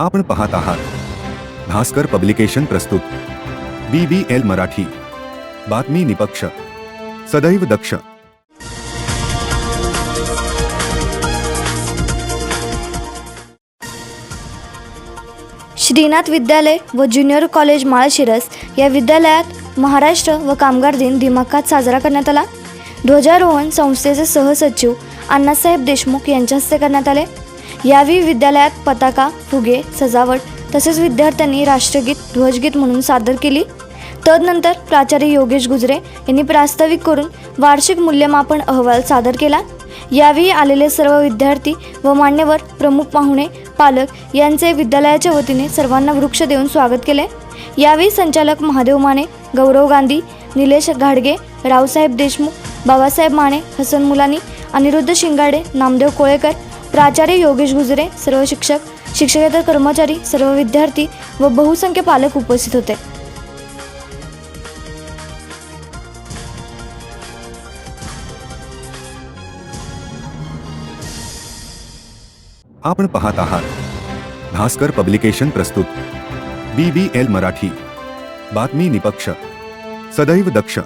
आपण पाहत आहात. भास्कर पब्लिकेशन प्रस्तुत. B B L Marathi. बातमी निपक्ष. सदैव दक्ष. श्रीनाथ विद्यालय व ज्युनियर कॉलेज माळशिरस या विद्यालयात महाराष्ट्र व कामगार दिन दिमाखात साजरा करण्यात आला. ध्वजारोहण संस्थेचे सहसचिव अण्णासाहेब देशमुख यांच्या हस्ते करण्यात आले. यावेळी विद्यालयात पताका फुगे सजावट तसेच विद्यार्थ्यांनी राष्ट्रगीत ध्वजगीत म्हणून सादर केली. तदनंतर प्राचार्य योगेश गुजरे यांनी प्रास्ताविक करून वार्षिक मूल्यमापन अहवाल सादर केला. यावेळी आलेले सर्व विद्यार्थी व मान्यवर प्रमुख पाहुणे पालक यांचे विद्यालयाच्या वतीने सर्वांना वृक्ष देऊन स्वागत केले. यावेळी संचालक महादेव माने गौरव गांधी निलेश घाडगे रावसाहेब देशमुख बाबासाहेब माने हसन मुलानी अनिरुद्ध शिंगाडे नामदेव कोळेकर प्राचार्य योगेश गुजरे, सर्व शिक्षक, शिक्षकेतर कर्मचारी, सर्व विद्यार्थी व बहुसंख्य पालक उपस्थित होते. आपण पाहत आहात भास्कर पब्लिकेशन प्रस्तुत. B B L Marathi. बातमी निपक्ष. सदैव दक्ष.